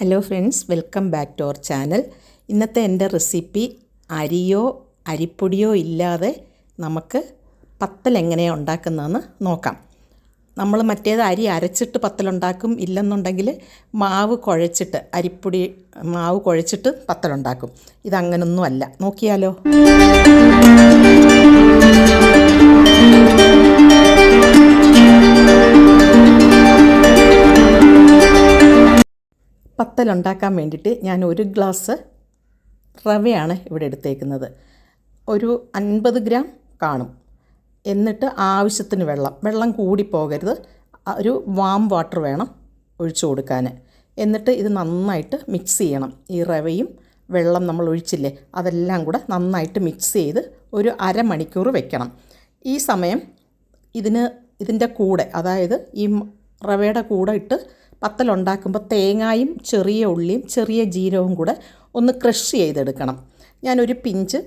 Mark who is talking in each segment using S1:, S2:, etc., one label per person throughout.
S1: Hello friends welcome back to our channel ഇന്നത്തെ എന്റെ recipe അരിയോ അരിപ്പൊടിയോ ഇല്ലാതെ നമുക്ക് പത്തൽ എങ്ങനെയാണ് ഉണ്ടാക്കുന്നതെന്ന് നോക്കാം. നമ്മൾ മറ്റേത് അരി അരച്ചിട്ട് പത്തലുണ്ടാക്കും ഇല്ലെന്നുണ്ടെങ്കിൽ മാവ് കുഴച്ചിട്ട് അരിപ്പൊടി മാവ് കുഴച്ചിട്ട് പത്തലുണ്ടാക്കും. ഇതങ്ങനൊന്നും അല്ല നോക്കിയാലോ? പത്തലുണ്ടാക്കാൻ വേണ്ടിയിട്ട് ഞാൻ ഒരു ഗ്ലാസ് റവയാണ് ഇവിടെ എടുത്തേക്കുന്നത്. ഒരു അൻപത് ഗ്രാം കാണും. എന്നിട്ട് ആവശ്യത്തിന് വെള്ളം. വെള്ളം കൂടി പോകരുത്. ഒരു വാം വാട്ടർ വേണം ഒഴിച്ചു കൊടുക്കാൻ എന്നിട്ട് ഇത് നന്നായിട്ട് മിക്സ് ചെയ്യണം. ഈ റവയും വെള്ളം നമ്മൾ ഒഴിച്ചില്ലേ അതെല്ലാം കൂടെ നന്നായിട്ട് മിക്സ് ചെയ്ത് ഒരു അരമണിക്കൂർ വെക്കണം. ഈ സമയം ഇതിന് ഇതിന്റെ കൂടെ അതായത് ഈ റവയുടെ കൂടെ ഇട്ട് പത്തലുണ്ടാക്കുമ്പോൾ തേങ്ങായും ചെറിയ ഉള്ളിയും ചെറിയ ജീരകവും കൂടെ ഒന്ന് ക്രഷ് ചെയ്തെടുക്കണം. ഞാനൊരു പിഞ്ച്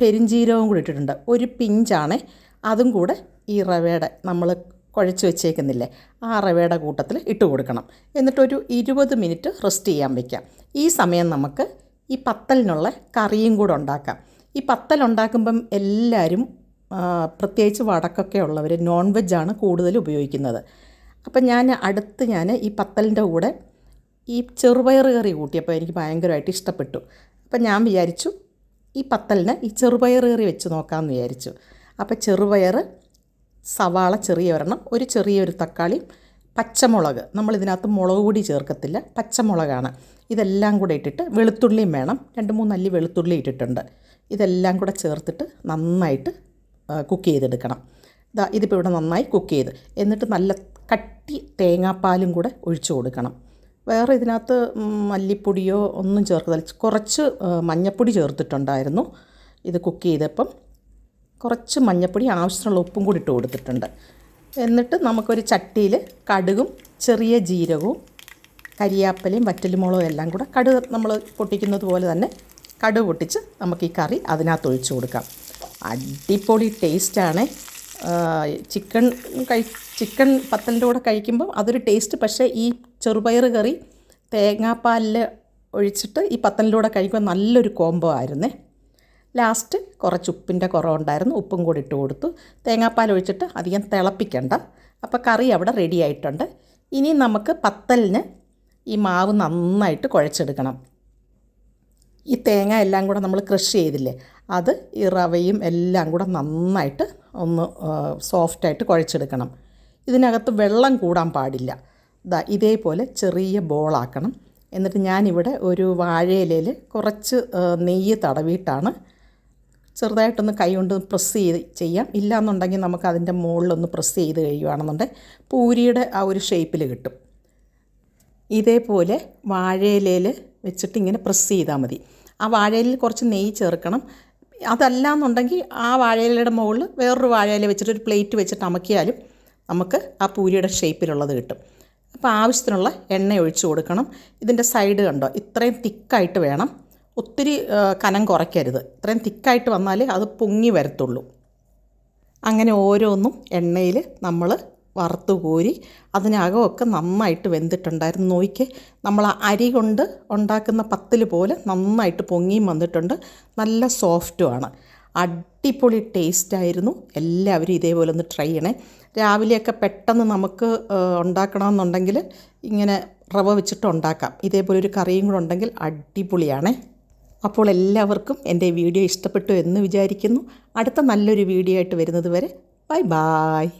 S1: പെരിഞ്ജീരകവും കൂടി ഇട്ടിട്ടുണ്ട്. ഒരു പിഞ്ചാണ് അതും കൂടെ ഈ റവയുടെ നമ്മൾ കുഴച്ച് വെച്ചേക്കുന്നില്ലേ ആ റവയുടെ കൂട്ടത്തിൽ ഇട്ട് കൊടുക്കണം. എന്നിട്ടൊരു ഇരുപത് മിനിറ്റ് റെസ്റ്റ് ചെയ്യാൻ വയ്ക്കാം ഈ സമയം നമുക്ക് ഈ പത്തലിനുള്ള കറിയും കൂടെ ഉണ്ടാക്കാം. ഈ പത്തൽ ഉണ്ടാക്കുമ്പം എല്ലാവരും പ്രത്യേകിച്ച് വടക്കൊക്കെ ഉള്ളവർ നോൺ വെജാണ് കൂടുതൽ ഉപയോഗിക്കുന്നത്. അപ്പം ഞാൻ അടുത്ത് ഞാൻ ഈ പത്തലിന്റെ കൂടെ ഈ ചെറുപയർ കറി കൂട്ടിയപ്പോൾ എനിക്ക് ഭയങ്കരമായിട്ട് ഇഷ്ടപ്പെട്ടു. അപ്പം ഞാൻ വിചാരിച്ചു ഈ പത്തലിന് ഈ ചെറുപയർ കറി വെച്ച് നോക്കാമെന്ന് വിചാരിച്ചു. അപ്പോൾ ചെറുപയർ സവാള ചെറിയ ഒരെണ്ണം ഒരു ചെറിയൊരു തക്കാളി പച്ചമുളക്. നമ്മൾ ഇതിനകത്ത് മുളക് പൊടി ചേർക്കത്തില്ല പച്ചമുളകാണ്. ഇതെല്ലാം കൂടെ ഇട്ടിട്ട് വെളുത്തുള്ളിയും വേണം. രണ്ട് മൂന്ന് അല്ലി വെളുത്തുള്ളി ഇട്ടിട്ടുണ്ട്. ഇതെല്ലാം കൂടെ ചേർത്തിട്ട് നന്നായിട്ട് കുക്ക് ചെയ്തെടുക്കണം. ഇതാ ഇതിപ്പോൾ ഇവിടെ നന്നായി കുക്ക് ചെയ്ത്. എന്നിട്ട് നല്ല കട്ടി തേങ്ങാപ്പാലും കൂടെ ഒഴിച്ചു കൊടുക്കണം. വേറെ ഇതിനകത്ത് മല്ലിപ്പൊടിയോ ഒന്നും ചേർക്കുന്നില്ല കുറച്ച് മഞ്ഞപ്പൊടി ചേർത്തിട്ടുണ്ടായിരുന്നു. ഇത് കുക്ക് ചെയ്തപ്പം കുറച്ച് മഞ്ഞൾപ്പൊടി ആവശ്യത്തിനുള്ള ഉപ്പും കൂടി ഇട്ട് കൊടുത്തിട്ടുണ്ട്. എന്നിട്ട് നമുക്കൊരു ചട്ടിയിൽ കടുകും ചെറിയ ജീരകവും കരിയാപ്പലയും വറ്റലുമുളകും എല്ലാം കൂടെ കടുക് നമ്മൾ പൊട്ടിക്കുന്നത് പോലെ തന്നെ കടുക് പൊട്ടിച്ച് നമുക്ക് ഈ കറി അതിനകത്ത് ഒഴിച്ചു കൊടുക്കാം. അടിപൊളി ടേസ്റ്റാണ് ചിക്കൻ കഴി ചിക്കൻ പത്തലിന്റെ കൂടെ കഴിക്കുമ്പോൾ അതൊരു ടേസ്റ്റ്. പക്ഷേ ഈ ചെറുപയർ കറി തേങ്ങാപ്പാലിൽ ഒഴിച്ചിട്ട് ഈ പത്തലിന്റെ കൂടെ കഴിക്കുമ്പോൾ നല്ലൊരു കോംബോ ആയിരുന്നേ. ലാസ്റ്റ് കുറച്ച് ഉപ്പിന്റെ കുറവുണ്ടായിരുന്നു. ഉപ്പും കൂടി ഇട്ട് കൊടുത്തു. തേങ്ങാപ്പാൽ ഒഴിച്ചിട്ട് അധികം തിളപ്പിക്കണ്ട. അപ്പോൾ കറി അവിടെ റെഡി ആയിട്ടുണ്ട്. ഇനി നമുക്ക് പത്തലിന് ഈ മാവ് നന്നായിട്ട് കുഴച്ചെടുക്കണം. ഈ തേങ്ങ എല്ലാം കൂടെ നമ്മൾ ക്രഷ് ചെയ്തില്ലേ? അത് ഈ റവയും എല്ലാം കൂടെ നന്നായിട്ട് ഒന്ന് സോഫ്റ്റായിട്ട് കുഴച്ചെടുക്കണം. ഇതിനകത്ത് വെള്ളം കൂടാൻ പാടില്ല. ഇതാ ഇതേപോലെ ചെറിയ ബോളാക്കണം എന്നിട്ട് ഞാനിവിടെ ഒരു വാഴയിലയിൽ കുറച്ച് നെയ്യ് തടവിയിട്ടാണ് ചെറുതായിട്ടൊന്ന് കൈ കൊണ്ട് പ്രസ് ചെയ്ത് ചെയ്യാം. ഇല്ലയെന്നുണ്ടെങ്കിൽ നമുക്ക് അതിന്റെ മുകളിലൊന്ന് പ്രസ് ചെയ്ത് കഴിയുകയാണെന്നുണ്ടെങ്കിൽ പൂരിയുടെ ആ ഒരു ഷേപ്പിൽ കിട്ടും. ഇതേപോലെ വാഴയിലയിൽ വെച്ചിട്ട് ഇങ്ങനെ പ്രസ് ചെയ്താൽ മതി. ആ വാഴയിൽ കുറച്ച് നെയ്യ് ചേർക്കണം. അതല്ല എന്നുണ്ടെങ്കിൽ ആ വാഴയിലയുടെ മുകളിൽ വേറൊരു വാഴയില വെച്ചിട്ട് ഒരു പ്ലേറ്റ് വെച്ചിട്ട് അമക്കിയാലും നമുക്ക് ആ പൂരിയുടെ ഷേപ്പിലുള്ളത് കിട്ടും. അപ്പോൾ ആവശ്യത്തിനുള്ള എണ്ണ ഒഴിച്ചു കൊടുക്കണം. ഇതിന്റെ സൈഡ് കണ്ടോ? ഇത്രയും തിക്കായിട്ട് വേണം. ഒത്തിരി കനം കുറയ്ക്കരുത്. ഇത്രയും തിക്കായിട്ട് വന്നാൽ അത് പൊങ്ങി വരത്തുള്ളൂ. അങ്ങനെ ഓരോന്നും എണ്ണയിൽ നമ്മൾ വറുത്ത് കോരി അതിനകമൊക്കെ നന്നായിട്ട് വെന്തിട്ടുണ്ടായിരുന്നു. നോയിക്ക് നമ്മൾ ആ അരി കൊണ്ട് ഉണ്ടാക്കുന്ന പത്തിൽ പോലെ നന്നായിട്ട് പൊങ്ങിയും വന്നിട്ടുണ്ട്. നല്ല സോഫ്റ്റുമാണ്. അടിപൊളി ടേസ്റ്റായിരുന്നു എല്ലാവരും ഇതേപോലെ ഒന്ന് ട്രൈ ചെയ്യണേ. രാവിലെയൊക്കെ പെട്ടെന്ന് നമുക്ക് ഉണ്ടാക്കണമെന്നുണ്ടെങ്കിൽ ഇങ്ങനെ റവ വെച്ചിട്ട് ഉണ്ടാക്കാം. ഇതേപോലെ ഒരു കറിയും കൂടെ ഉണ്ടെങ്കിൽ അടിപൊളിയാണേ. അപ്പോൾ എല്ലാവർക്കും എന്റെ വീഡിയോ ഇഷ്ടപ്പെട്ടു എന്ന് വിചാരിക്കുന്നു. അടുത്ത നല്ലൊരു വീഡിയോ ആയിട്ട് വരുന്നത് വരെ ബൈ ബായ്